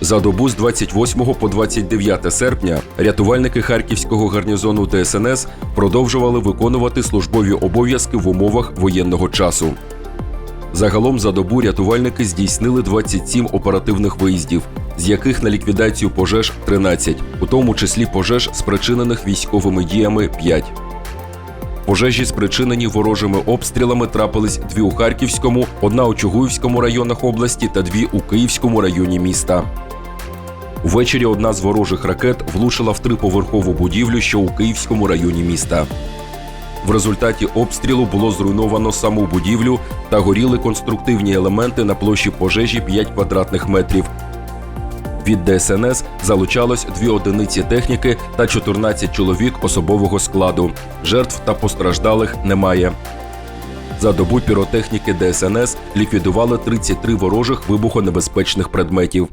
За добу з 28 по 29 серпня рятувальники харківського гарнізону ДСНС продовжували виконувати службові обов'язки в умовах воєнного часу. Загалом за добу рятувальники здійснили 27 оперативних виїздів, з яких на ліквідацію пожеж 13, у тому числі пожеж, спричинених військовими діями 5. Пожежі, спричинені ворожими обстрілами, трапились дві у Харківському, одна у Чугуївському районах області та дві у Київському районі міста. Увечері одна з ворожих ракет влучила в триповерхову будівлю, що у Київському районі міста. В результаті обстрілу було зруйновано саму будівлю та горіли конструктивні елементи на площі пожежі 5 квадратних метрів. Від ДСНС залучалось дві одиниці техніки та 14 чоловік особового складу. Жертв та постраждалих немає. За добу піротехніки ДСНС ліквідували 33 ворожих вибухонебезпечних предметів.